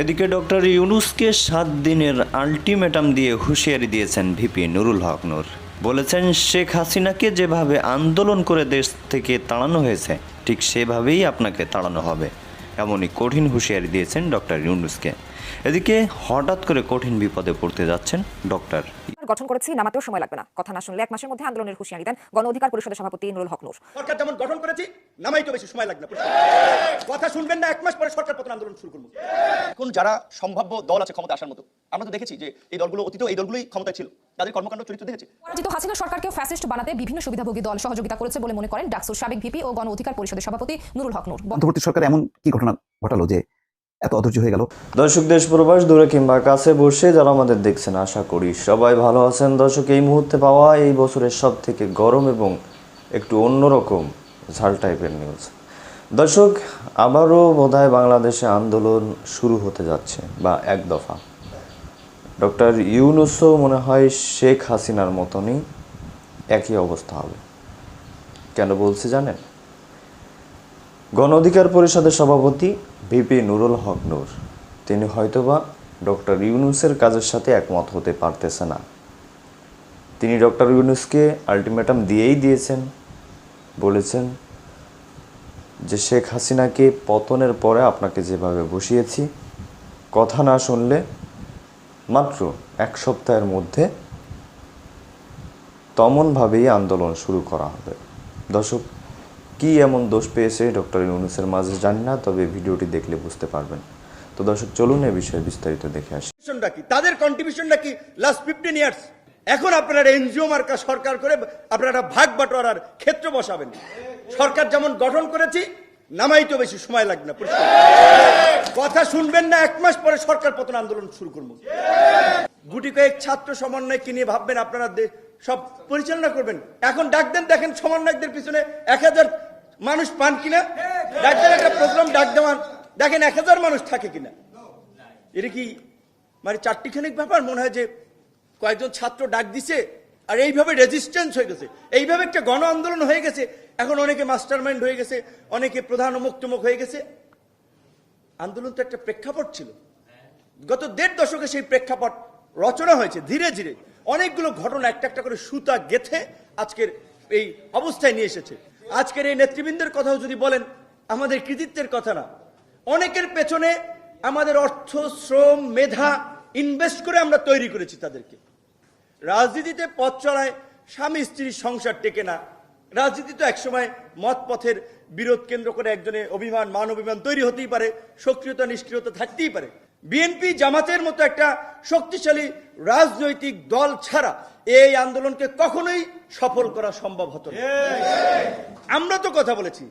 এদিকে ডক্টর ইউনুসকে সাত দিনের আল্টিমেটাম দিয়ে হুঁশিয়ারি দিয়েছেন ভিপি নুরুল হক নূর। বলেছেন, শেখ হাসিনাকে যেভাবে আন্দোলন করে দেশ থেকে তাড়ানো হয়েছে, ঠিক সেভাবেই আপনাকে তাড়ানো হবে। এমনই কঠিন হুঁশিয়ারি দিয়েছেন ডক্টর ইউনুসকে। এদিকে হঠাৎ করে কঠিন বিপদে পড়তে যাচ্ছেন ডক্টর। গঠন করেছি নামাতেও সময় লাগবে না। কথা না শুনলে এক মাসের মধ্যে আন্দোলনের হুঁশিয়ারি দেন গণ অধিকার পরিষদের সভাপতি নুরুল হক নূর। সরকার যেমন গঠন করেছি নামাই তো বেশি সময় লাগবে না। কথা শুনবেন না এক মাস পরে সরকার পতন আন্দোলন শুরু করব। এখন যারা সম্ভাব্য দল আছে ক্ষমতা আসার মতো আমরা তো দেখেছি যে এই দলগুলো অতীতেও এই দলগুলোই ক্ষমতায় ছিল। তাদের কর্মকাণ্ড চরিত্র দেখেছি? পরাজিত হাসিনা সরকারকে ফ্যাসিস্ট বানাতে বিভিন্ন সুবিধাভোগী দল সহযোগিতা করেছে বলে মনে করেন ডাকসুর সাবেক ভিপি ও গণ অধিকার পরিষদের সভাপতি নুরুল হক নূর। অন্তর্বর্তী সরকার এমন কি ঘটনা ঘটালো যে এত অধৈর্য হয়ে গেল। দর্শক দেশ প্রবাস দূরে কিংবা কাছে বসে যারা আমাদের দেখছেন, আশা করি সবাই ভালো আছেন। দর্শক, এই মুহূর্তে পাওয়া এই বছরের সব থেকে গরম এবং একটু অন্যরকম ঝাল টাইপের নিউজ দর্শক, আবারও বোধহয় বাংলাদেশে আন্দোলন শুরু হতে যাচ্ছে, বা এক দফা। ডক্টর ইউনুসও মনে হয় শেখ হাসিনার মতনই একই অবস্থা হবে। কেন বলছি জানেন? গণ অধিকার পরিষদের সভাপতি ভিপি নুরুল হক নূর। তিনি হয়তোবা ডক্টর ইউনুসের কাজের সাথে একমত হতে পারতেছে না। তিনি ডক্টর ইউনুসকে আলটিমেটাম দিয়েই দিয়েছেন। বলেছেন যে, শেখ হাসিনাকে পতনের পরে আপনাকে যেভাবে বসিয়েছি, কথা না শুনলে মাত্র এক সপ্তাহের মধ্যে তমনভাবেই আন্দোলন শুরু করা হবে। দর্শক কি এমন দোষ পেয়েছে? ডক্টর ইউনুসের মাঝে জানি না, তবে ভিডিওটি দেখলে বুঝতে পারবেন। তো দর্শক, চলুন এ বিষয়ে বিস্তারিত দেখে আসি। কি? তাদের কন্ট্রিবিউশনটা কি? লাস্ট ফিফটিন ইয়ার্স এখন আপনারা এনজিও মার্কা সরকার করে আপনারা ভাগ বাটোয়ারার ক্ষেত্র বসাবেন। সরকার যেমন গঠন করেছি নামাই তো বেশি সময় লাগবে না কথা শুনবেন না, এক মাস পরে সরকার পতন আন্দোলন শুরু করব। গুটি কয়েক ছাত্র সমন্বয়কে নিয়ে ভাববেন আপনারা সব পরিচালনা করবেন। এখন ডাক দেন, দেখেন সমন্বয়কদের পিছনে এক হাজার মানুষ পান কিনা? ডাক দেন একটা প্রোগ্রাম ডাক দেওয়ান। দেখেন এক হাজার মানুষ থাকে কিনা? এটা কি মানে চারটিখানিক ব্যাপার? মনে হয় যে কয়েকজন ছাত্র ডাক দিছে আর এইভাবে রেজিস্ট্যান্স হয়ে গেছে। এইভাবে একটা গণ আন্দোলন হয়ে গেছে। এখন অনেকে মাস্টার মাইন্ড হয়ে গেছে, অনেকে প্রধান মুক্তমুখ হয়ে গেছে। আন্দোলন তো একটা প্রেক্ষাপট ছিল। গত দেড় দশকে সেই প্রেক্ষাপট রচনা হয়েছে ধীরে ধীরে। অনেকগুলো ঘটনা একটা একটা করে সুতা গেথে আজকের এই অবস্থায় নিয়ে এসেছে। আজকের এই নেতৃবৃন্দের কথাও যদি বলেন, আমাদের কৃতিত্বের কথা না। অনেকের পেছনে আমাদের অর্থ, শ্রম, মেধা ইনভেস্ট করে আমরা তৈরি করেছি তাদেরকে। রাজনীতিতে পথ চড়ায় স্বামী স্ত্রীর সংসার টেকে না। রাজনীতি তো একসময় মত পথের বিরোধ কেন্দ্র করে একজনের অভিমান, মান অভিমান তৈরি হতেই পারে, সক্রিয়তা, নিষ্ক্রিয়তা থাকতেই পারে। বিএনপি জামাতের মতো একটা শক্তিশালী রাজনৈতিক দল ছাড়া এই আন্দোলনকে কখনোই সফল করা সম্ভব হতো আমরা তো কথা বলেছি,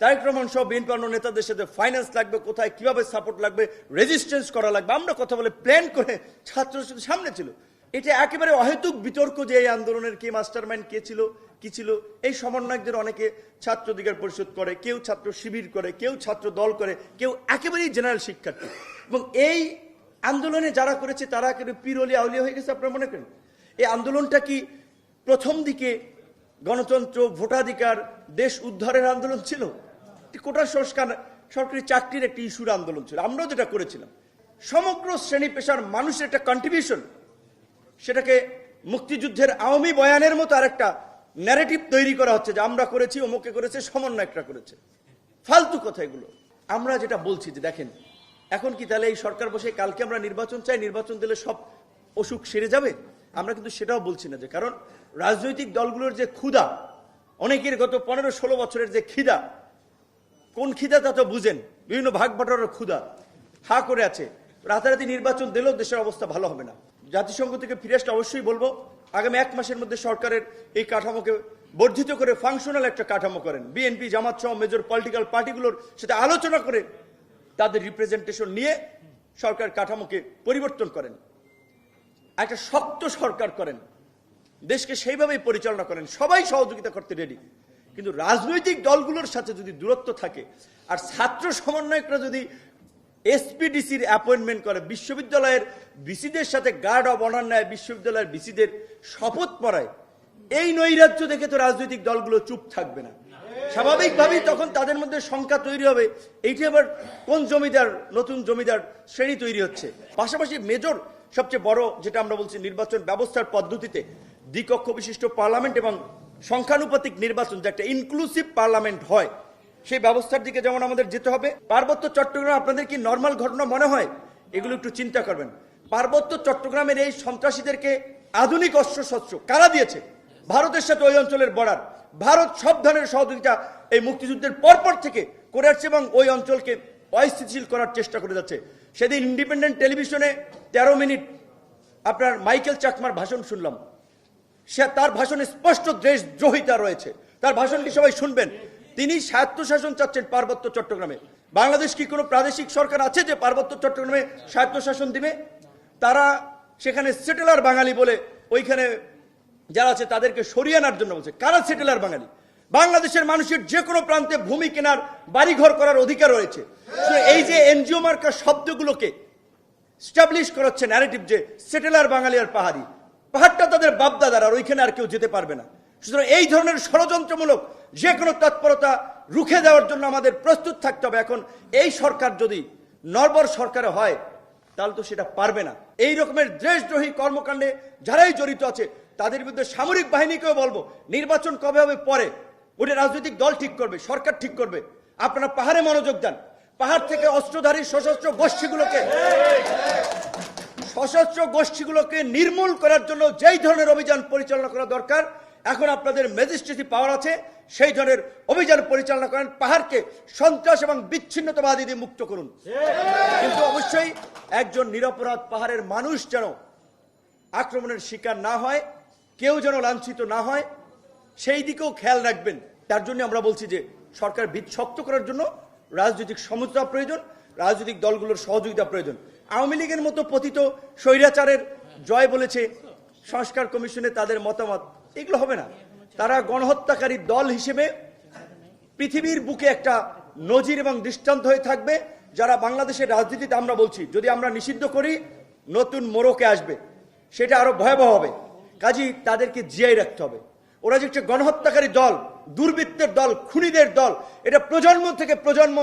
তারেক রহমান সহ বিএনপি অন্য নেতাদের সাথে ফাইন্যান্স লাগবে, কোথায় কীভাবে সাপোর্ট লাগবে রেজিস্ট্যান্স করা লাগবে, আমরা কথা বলে প্ল্যান করে ছাত্র সামনে ছিল। এটা একেবারে অহেতুক বিতর্ক যে এই আন্দোলনের কে মাস্টারমাইন্ড কে ছিল, কি ছিল। এই সমন্বয়কদের অনেকে ছাত্র অধিকার পরিষদ করে, কেউ ছাত্র শিবির করে, কেউ ছাত্র দল করে, কেউ একেবারেই জেনারেল শিক্ষার্থী। এবং এই আন্দোলনে যারা করেছে, তারা একেবারে পিরলি আউলিয়া হয়ে গেছে আপনারা মনে করেন? এই আন্দোলনটা কি প্রথম দিকে গণতন্ত্র, ভোটাধিকার, দেশ উদ্ধারের আন্দোলন ছিল? কোটা সংস্কার, সরকারি চাকরির একটি ইস্যুর আন্দোলন ছিল। আমরাও যেটা করেছিলাম। সমগ্র শ্রেণি পেশার মানুষের একটা কন্ট্রিবিউশন সেটাকে মুক্তিযুদ্ধের আওয়ামী বয়ানের মতো আরেকটা ন্যারেটিভ তৈরি করা হচ্ছে যে আমরা করেছি অমুকে করেছে, সমন্বয়করা করেছে। ফালতু কথা এগুলো। আমরা যেটা বলছি যে দেখেন এখন কি তাহলে এই সরকার বসে কালকে আমরা নির্বাচন চাই, নির্বাচন দিলে সব অসুখ সেরে যাবে? আমরা কিন্তু সেটাও বলছি না যে, কারণ রাজনৈতিক দলগুলোর যে ক্ষুধা, অনেকের গত পনেরো ষোলো বছরের যে খিদা, কোন খিদা তা তো বুঝেন, বিভিন্ন ভাগ বাটোয়ারার ক্ষুধা, হা করে আছে। রাতারাতি নির্বাচন দিলেও দেশের অবস্থা ভালো হবে না। জাতিসংঘ থেকে ফিরে আসতে অবশ্যই বলব, আগামী এক মাসের মধ্যে সরকারের এই কাঠামোকে বর্ধিত করে ফাংশনাল একটা কাঠামো করেন। বিএনপি, জামাত সহ মেজর পলিটিক্যাল পার্টিগুলোর সাথে আলোচনা করে তাদের রিপ্রেজেন্টেশন নিয়ে সরকার কাঠামোকে পরিবর্তন করেন। একটা শক্ত সরকার করেন। দেশকে সেইভাবেই পরিচালনা করেন। সবাই সহযোগিতা করতে রেডি কিন্তু রাজনৈতিক দলগুলোর সাথে যদি দূরত্ব থাকে, আর ছাত্র সমন্বয়করা যদি এসপিডিসির অ্যাপয়েন্টমেন্ট করে, বিশ্ববিদ্যালয়ের বিসিদের সাথে গার্ড অব অনার নেয়, বিশ্ববিদ্যালয়ের বিসিদের শপথ পড়ায়, এই নৈরাজ্য দেখে তো রাজনৈতিক দলগুলো চুপ থাকবে না। স্বাভাবিকভাবেই তখন তাদের মধ্যে সংখ্যা তৈরি হবে, এইটি আবার কোন জমিদার, নতুন জমিদার শ্রেণি তৈরি হচ্ছে। পাশাপাশি মেজর সবচেয়ে বড় যেটা আমরা বলছি নির্বাচন ব্যবস্থার পদ্ধতিতে দ্বিকক্ষ বিশিষ্ট পার্লামেন্ট এবং সংখ্যানুপাতিক নির্বাচন, যে একটা ইনক্লুসিভ পার্লামেন্ট হয়, সেই ব্যবস্থার দিকে যেমন আমাদের যেতে হবে। পার্বত্য চট্টগ্রাম, আপনাদের কি নর্মাল ঘটনা মনে হয়? এগুলো একটু চিন্তা করবেন। পার্বত্য চট্টগ্রামের এই সন্ত্রাসীদেরকে আধুনিক অস্ত্র শস্ত্র কারা দিয়েছে? ভারতের সাথে ওই অঞ্চলের বর্ডার। ভারত সব ধরনের সহযোগিতা এই মুক্তিযুদ্ধের পরপর থেকে করে আসছে এবং ওই অঞ্চলকে অস্থিতিশীল করার চেষ্টা করে যাচ্ছে। সেদিন ইন্ডিপেন্ডেন্ট টেলিভিশনে তেরো মিনিট আপনার মাইকেল চাকমার ভাষণ শুনলাম। সে তার ভাষণে স্পষ্ট দেশদ্রোহিতা রয়েছে। তার ভাষণটি সবাই শুনবেন। তিনি স্বায়ত্তশাসন চাচ্ছেন পার্বত্য চট্টগ্রামে। বাংলাদেশ কি কোনো প্রাদেশিক সরকার আছে যে পার্বত্য চট্টগ্রামে স্বায়ত্তশাসন দিবে? তারা সেখানে সেটেলার বাঙালি বলে ওইখানে যারা আছে তাদেরকে সরিয়ে আনার জন্য বলছে। কারা সেটেলার বাঙালি? বাংলাদেশের মানুষের যে কোনো প্রান্তে ভূমি কেনার, বাড়িঘর করার অধিকার রয়েছে। এই যে এনজিও মার্কার শব্দগুলোকে স্টাবলিশ করাচ্ছে ন্যারেটিভ যে সেটেলার বাঙালি আর পাহাড়ি, পাহাড়টা তাদের বাপদাদার, আর ওইখানে আর কেউ যেতে পারবে না। সুতরাং এই ধরনের ষড়যন্ত্রমূলক যে কোনো তৎপরতা রুখে দেওয়ার জন্য আমাদের প্রস্তুত থাকতে হবে। এখন এই সরকার যদি নরবর সরকারে হয়, তাহলে তো সেটা পারবে না। এই রকমের দেশদ্রোহী কর্মকাণ্ডে যারাই জড়িত আছে তাদের বিরুদ্ধে সামরিক বাহিনীকেও বলব, নির্বাচন কবে হবে পরে? ওটা রাজনৈতিক দল ঠিক করবে, সরকার ঠিক করবে। আপনারা পাহাড়ে মনোযোগ দেন। পাহাড় থেকে অস্ত্রধারী সশস্ত্র গোষ্ঠীগুলোকে সশস্ত্র গোষ্ঠীগুলোকে নির্মূল করার জন্য যেই ধরনের অভিযান পরিচালনা করা দরকার, এখন আপনাদের ম্যাজিস্ট্রেসি পাওয়ার আছে, সেই ধরনের অভিযান পরিচালনা করেন, পাহাড়কে সন্ত্রাস এবং বিচ্ছিন্নতাবাদী দিয়ে মুক্ত করুন। কিন্তু অবশ্যই একজন নিরপরাধ পাহাড়ের মানুষ যেন আক্রমণের শিকার না হয় কেউ যেন লাঞ্ছিত না হয়, সেই দিকেও খেয়াল রাখবেন। তার জন্য আমরা বলছি যে, সরকার ভিত শক্ত করার জন্য রাজনৈতিক সমঝোতা প্রয়োজন, রাজনৈতিক দলগুলোর সহযোগিতা প্রয়োজন। আওয়ামী লীগের মতো পতিত স্বৈরাচারের জয় বলেছে সংস্কার কমিশনে তাদের মতামত, এগুলো হবে না। তারা গণহত্যাকারী দল হিসেবে পৃথিবীর বুকে একটা নজির এবং দৃষ্টান্ত হয়ে থাকবে, যারা বাংলাদেশের রাজনীতিতে আমরা বলছি। যদি আমরা নিষিদ্ধ করি, নতুন মোড়কে আসবে। সেটা আরও ভয়াবহ হবে। কাজী তাদেরকে জিয়াই রাখতে হবে। ওরা যে গণহত্যাকারী দল, দুর্বৃত্তের দল, খুনিদের দল, এটা প্রজন্ম থেকে প্রজন্ম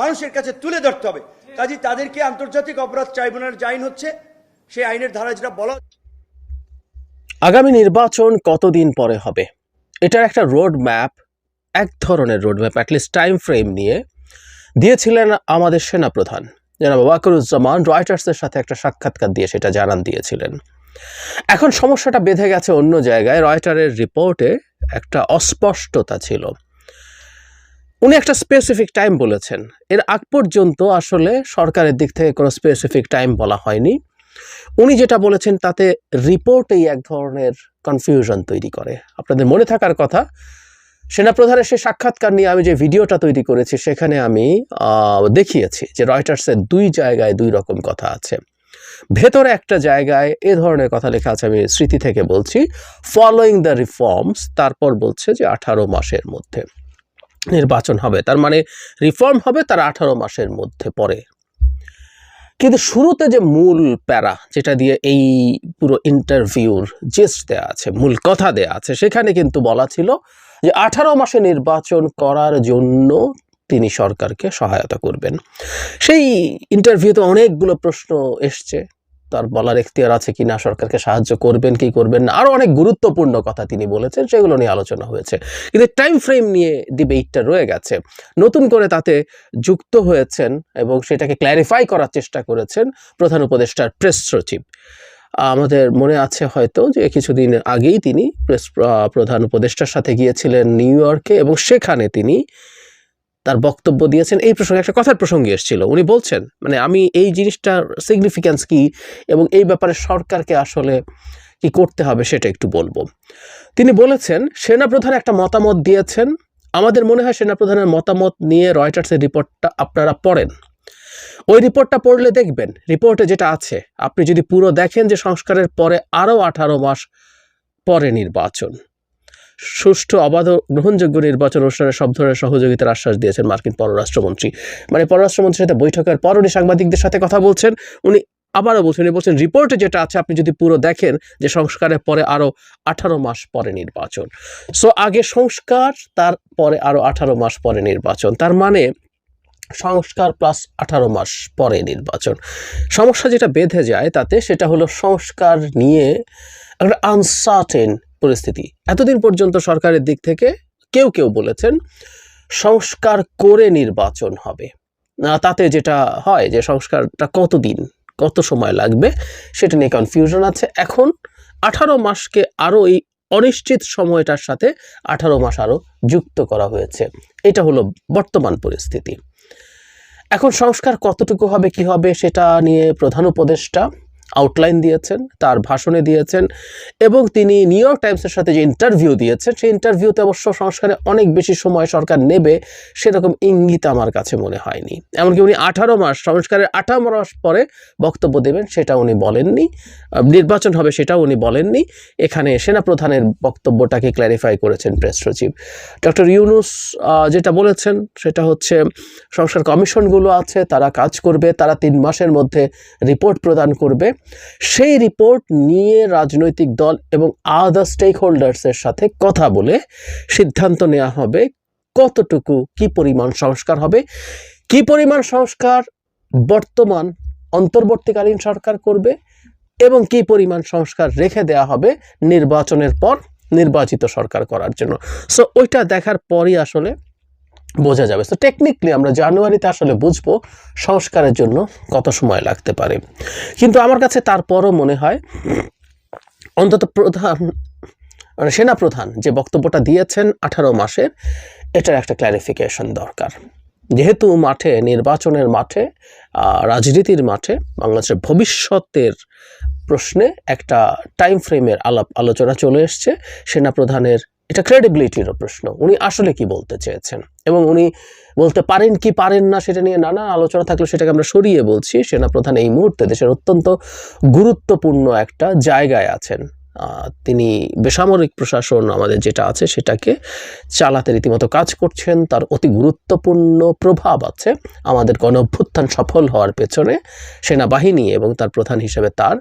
মানুষের কাছে তুলে ধরতে হবে। কাজী তাদেরকে আন্তর্জাতিক অপরাধ ট্রাইব্যুনালের যে আইন হচ্ছে, সেই আইনের ধারা যেটা বলা আগামী নির্বাচন কতদিন পরে হবে? এটার একটা রোড ম্যাপ এক ধরনের road map at least time frame নিয়ে দিয়েছিলেন আমাদের সেনাপ্রধান। জনাব ওয়াকরুজ্জামান, রয়টার্সের সাথে একটা সাক্ষাৎকার দিয়ে সেটা জানান দিয়েছিলেন। এখন সমস্যাটা বেঁধে গেছে অন্য জায়গায়। রয়টারের রিপোর্টে একটা অস্পষ্টতা ছিল। উনি একটা স্পেসিফিক টাইম বলেছেন। এর আগ পর্যন্ত আসলে সরকারের দিক থেকে কোনো স্পেসিফিক টাইম বলা হয়নি। উনি যেটা বলেছেন, তাতে রিপোর্টেই এক ধরনের কনফিউশন তৈরি করে। আপনাদের মনে থাকার কথা, সেনাপ্রধানের সে সাক্ষাৎকার নিয়ে আমি যে ভিডিওটা তৈরি করেছি, সেখানে আমি দেখিয়েছি যে রয়টার্সের দুই জায়গায় দুই রকম কথা আছে। ভেতরে একটা জায়গায় এ ধরনের কথা লেখা আছে, আমি স্মৃতি থেকে বলছি। ফলোয়িং দ্য রিফর্মস তারপর বলছে যে আঠারো মাসের মধ্যে নির্বাচন হবে। তার মানে রিফর্ম হবে, তার আঠারো মাসের মধ্যে পরে। কিন্তু শুরুতে যে মূল প্যারা, যেটা দিয়ে এই পুরো ইন্টারভিউর জেস্ট দেয়া আছে, মূল কথা দেয়া আছে, সেখানে কিন্তু বলা ছিল যে আঠারো মাসে নির্বাচন করার জন্য তিনি সরকারকে সহায়তা করবেন। সেই ইন্টারভিউতে অনেকগুলো প্রশ্ন এসছে। তার বলার এখতিয়ার আছে কি না সরকারকে সাহায্য করবেন, কি করবেন না আরও অনেক গুরুত্বপূর্ণ কথা তিনি বলেছেন, সেগুলো নিয়ে আলোচনা হয়েছে। কিন্তু টাইম ফ্রেম নিয়ে ডিবেটটা রয়ে গেছে। নতুন করে তাতে যুক্ত হয়েছেন এবং সেটাকে ক্ল্যারিফাই করার চেষ্টা করেছেন প্রধান উপদেষ্টার প্রেস সচিব। আমাদের মনে আছে হয়তো যে কিছুদিন আগেই তিনি প্রেস প্রধান উপদেষ্টার সাথে গিয়েছিলেন নিউ ইয়র্কে এবং সেখানে তিনি তার বক্তব্য দিয়েছেন, এই প্রসঙ্গে একটা কথার প্রসঙ্গে এসেছিল। উনি বলছেন মানে আমি এই জিনিসটার সিগনিফিক্যান্স কি এবং এই ব্যাপারে সরকারকে আসলে কি করতে হবে সেটা একটু বলব। তিনি বলেছেন, সেনাপ্রধান একটা মতামত দিয়েছেন। আমাদের মনে হয় সেনাপ্রধানের মতামত নিয়ে রয়টার্সের রিপোর্টটা আপনারা পড়েন। ওই রিপোর্টটা পড়লে দেখবেন, রিপোর্টে যেটা আছে, আপনি যদি পুরো দেখেন যে সংস্কারের পরে আরও আঠারো মাস পরে নির্বাচন। সুষ্ঠু, অবাধ গ্রহণযোগ্য নির্বাচন অনুষ্ঠানে সব ধরনের সহযোগিতার আশ্বাস দিয়েছেন মার্কিন পররাষ্ট্রমন্ত্রী। মানে পররাষ্ট্রমন্ত্রীর সাথে বৈঠকের পর উনি সাংবাদিকদের সাথে কথা বলছেন। উনি আবারও বলছেন, উনি বলছেন, রিপোর্টে যেটা আছে, আপনি যদি পুরো দেখেন যে সংস্কারের পরে আরও আঠারো মাস পরে নির্বাচন। সো আগে সংস্কার তারপরে আরও আঠারো মাস পরে নির্বাচন। তার মানে সংস্কার প্লাস আঠারো মাস পরে নির্বাচন। সমস্যা যেটা বেঁধে যায় তাতে সেটা হলো সংস্কার নিয়ে একটা আনসার্টেন পরিস্থিতি। এতদিন পর্যন্ত সরকারের দিক থেকে কেউ কেউ বলেছেন সংস্কার করে নির্বাচন হবে। তাতে যেটা হয় যে সংস্কারটা কতদিন, কত সময় লাগবে, সেটা নিয়ে কনফিউশন আছে। এখন আঠারো মাসকে আরও এই অনিশ্চিত সময়টার সাথে আঠারো মাস আরও যুক্ত করা হয়েছে। এটা হলো বর্তমান পরিস্থিতি। এখন সংস্কার কতটুকু হবে, কি হবে, সেটা নিয়ে প্রধান উপদেষ্টা আউটলাইন দিয়েছেন, তার ভাষণে দিয়েছেন এবং তিনি নিউ ইয়র্ক টাইমসের সাথে যে ইন্টারভিউ দিয়েছেন, সেই ইন্টারভিউতে অবশ্য সংস্কারে অনেক বেশি সময় সরকার নেবে সেরকম ইঙ্গিত আমার কাছে মনে হয়নি। এমনকি উনি আঠারো মাস, সংস্কারের আঠারো মাস পরে বক্তব্য দেবেন সেটা উনি বলেননি। নির্বাচন হবে সেটাও উনি বলেননি। এখানে সেনাপ্রধানের বক্তব্যটাকে ক্ল্যারিফাই করেছেন প্রেস সচিব। ডক্টর ইউনুস যেটা বলেছেন, সেটা হচ্ছে সংস্কার কমিশনগুলো আছে, তারা কাজ করবে, তারা তিন মাসের মধ্যে রিপোর্ট প্রদান করবে। সেই রিপোর্ট নিয়ে রাজনৈতিক দল এবং আদার স্টেক হোল্ডার্সের সাথে কথা বলে সিদ্ধান্ত নেওয়া হবে কতটুকু, কি পরিমাণ সংস্কার হবে, কি পরিমাণ সংস্কার বর্তমান, অন্তর্বর্তীকালীন সরকার করবে এবং কি পরিমাণ সংস্কার রেখে দেওয়া হবে নির্বাচনের পর নির্বাচিত সরকার করার জন্য। সো ওইটা দেখার পরই আসলে বোঝা যাবে। তো টেকনিক্যালি আমরা জানুয়ারিতে আসলে বুঝব সংস্কারের জন্য কত সময় লাগতে পারে। কিন্তু আমার কাছে তারপরও মনে হয়, অন্তত প্রধান মানে সেনাপ্রধান যে বক্তব্যটা দিয়েছেন আঠারো মাসের, এটার একটা ক্ল্যারিফিকেশন দরকার। যেহেতু মাঠে, নির্বাচনের মাঠে রাজনীতির মাঠে, বাংলাদেশের ভবিষ্যতের প্রশ্নে একটা টাইম ফ্রেমের আলাপ, আলোচনা চলে এসছে, সেনাপ্রধানের এটা ক্রেডিবিলিটিরও প্রশ্ন। উনি আসলে কি বলতে চেয়েছেন? এবং উনি বলতে পারেন কি পারেন না সেটা নিয়ে নানা আলোচনা থাকলে সেটাকে আমরা সরিয়ে বলছি। সেনাপ্রধান এই মুহূর্তে দেশের অত্যন্ত গুরুত্বপূর্ণ একটা জায়গায় আছেন। তিনি বেসামরিক প্রশাসন আমাদের যেটা আছে সেটাকে চালাতে রীতিমতো কাজ করছেন। তার অতি গুরুত্বপূর্ণ প্রভাব আছে আমাদের গণ অভ্যুত্থান সফল হওয়ার পেছনে সেনাবাহিনী এবং তার প্রধান হিসেবে তার।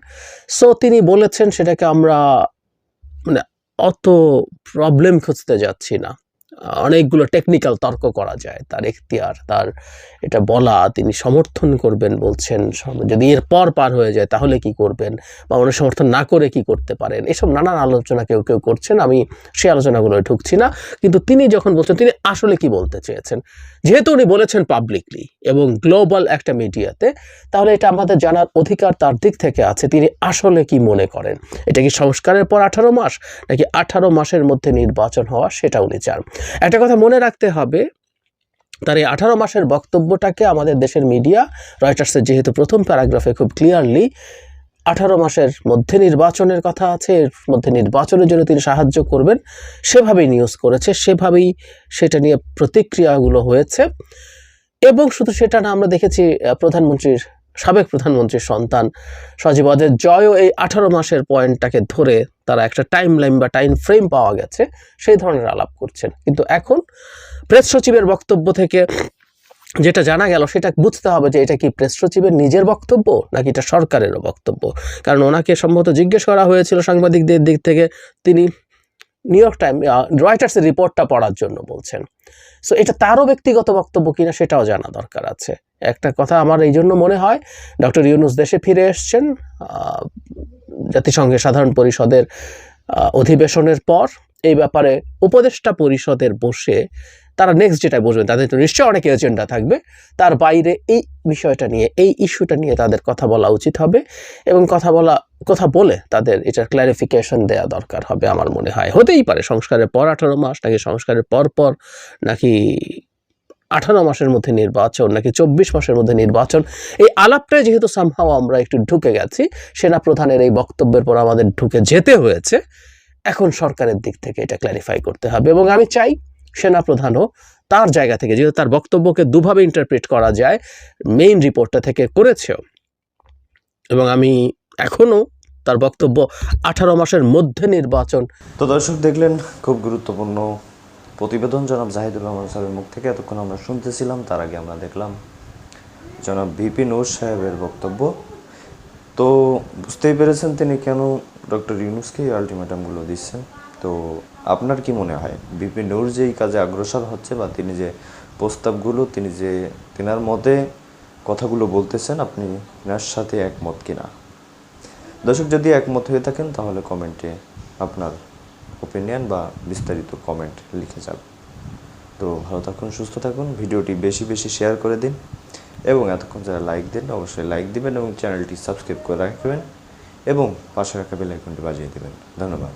সো তিনি বলেছেন সেটাকে আমরা মানে অত প্রবলেম খুঁজতে যাচ্ছি না। অনেকগুলো টেকনিক্যাল তর্ক করা যায়। তার এখতিয়ার, তার এটা বলা, তিনি সমর্থন করবেন বলছেন। যদি এর পর পার হয়ে যায়, তাহলে কি করবেন? বা উনি সমর্থন না করে কি করতে পারেন? এসব নানান আলোচনা কেউ কেউ করছেন, আমি সেই আলোচনাগুলোয় ঢুকছি না। কিন্তু তিনি যখন বলছেন, তিনি আসলে কি বলতে চেয়েছেন? যেহেতু উনি বলেছেন পাবলিকলি এবং গ্লোবাল একটা মিডিয়াতে তাহলে এটা আমাদের জানার অধিকার তার দিক থেকে আছে। তিনি আসলে কি মনে করেন? এটা কি সংস্কারের পর আঠারো মাস, নাকি আঠারো মাসের মধ্যে নির্বাচন হওয়া, সেটা উনি চান। একটা কথা মনে রাখতে হবে, তার এই আঠারো মাসের বক্তব্যটাকে আমাদের দেশের মিডিয়া, রয়টার্সের যেহেতু প্রথম প্যারাগ্রাফে খুব ক্লিয়ারলি আঠারো মাসের মধ্যে নির্বাচনের কথা আছে, এর মধ্যে নির্বাচনের জন্য তিনি সাহায্য করবেন, সেভাবেই নিউজ করেছে, সেভাবেই সেটা নিয়ে প্রতিক্রিয়াগুলো হয়েছে এবং শুধু সেটা না, আমরা দেখেছি প্রধানমন্ত্রীর সাবেক প্রধানমন্ত্রীর সন্তান সজীব জয়ও এই আঠারো মাসের পয়েন্টটাকে ধরে তারা একটা টাইম লাইন বা টাইম ফ্রেম পাওয়া গেছে, সেই ধরনের আলাপ করছেন। কিন্তু এখন প্রেস সচিবের বক্তব্য থেকে যেটা জানা গেল, সেটা বুঝতে হবে যে এটা কি প্রেস সচিবের নিজের বক্তব্য নাকি এটা সরকারেরও বক্তব্য। কারণ ওনাকে সম্ভবত জিজ্ঞেস করা হয়েছিল সাংবাদিকদের দিক থেকে, তিনি নিউ ইয়র্ক টাইম রয়টার্সের রিপোর্টটা পড়ার জন্য বলছেন। সো এটা তারও ব্যক্তিগত বক্তব্য কিনা সেটাও জানা দরকার আছে। একটা কথা আমার এই জন্য মনে হয়, ডক্টর ইউনুস দেশে ফিরে এসছেন জাতিসংঘের সাধারণ পরিষদের অধিবেশনের পর। এই ব্যাপারে উপদেষ্টা পরিষদের বসে তারা নেক্সট যেটা বুঝবেন তাদের তো নিশ্চয়ই অনেক এজেন্ডা থাকবে। তার বাইরে এই বিষয়টা নিয়ে, এই ইস্যুটা নিয়ে তাদের কথা বলা উচিত হবে এবং কথা বলা, কথা বলে তাদের এটার ক্ল্যারিফিকেশন দেওয়া দরকার হবে আমার মনে হয়। হতেই পারে সংস্কারের পর আঠারো মাস, নাকি সংস্কারের পর পর, নাকি আঠারো মাসের মধ্যে নির্বাচন নাকি চব্বিশ মাসের মধ্যে নির্বাচন, এই আলাপটায় যেহেতু সামহাও আমরা একটু ঢুকে গেছি সেনা প্রধানের এই বক্তব্যের পর আমাদের ঢুকে যেতে হয়েছে, এখন সরকারের দিক থেকে এটা ক্ল্যারিফাই করতে হবে এবং আমি চাই সেনা প্রধানও তার জায়গা থেকে, যেহেতু তার বক্তব্যকে দুভাবে ইন্টারপ্রেট করা যায় মেইন রিপোর্টটা থেকে করেছেও। এবং আমি এখনও তার বক্তব্য আঠারো মাসের মধ্যে নির্বাচন তো দর্শক দেখলেন, খুব গুরুত্বপূর্ণ প্রতিবেদন জনাব জাহিদুর রহমান সাহেবের মুখ থেকে এতক্ষণ আমরা শুনতেছিলাম, তার আগে আমরা দেখলাম জনাব ভিপি নূর সাহেবের বক্তব্য। তো বুঝতেই পেরেছেন তিনি কেন ডক্টর ইউনুসকে এই আলটিমেটামগুলো দিচ্ছেন? তো আপনার কি মনে হয় বিপি নূর যে এই কাজে অগ্রসর হচ্ছে বা তিনি যে প্রস্তাবগুলো, তিনি যে তেনার মতে কথাগুলো বলতেছেন, আপনি তিনার সাথে একমত কিনা? দর্শক, যদি একমত হয়ে থাকেন তাহলে কমেন্টে আপনার ওপিনিয়ন বা বিস্তারিত কমেন্ট লিখে যাবেন তো ভালো থাকুন, সুস্থ থাকুন, ভিডিওটি বেশি বেশি শেয়ার করে দিন এবং এতক্ষণ যারা লাইক দেন অবশ্যই লাইক দিবেন এবং চ্যানেলটি সাবস্ক্রাইব করে রাখবেন এবং পাশে রাখা বেল আইকনটি বাজিয়ে দেবেন। ধন্যবাদ।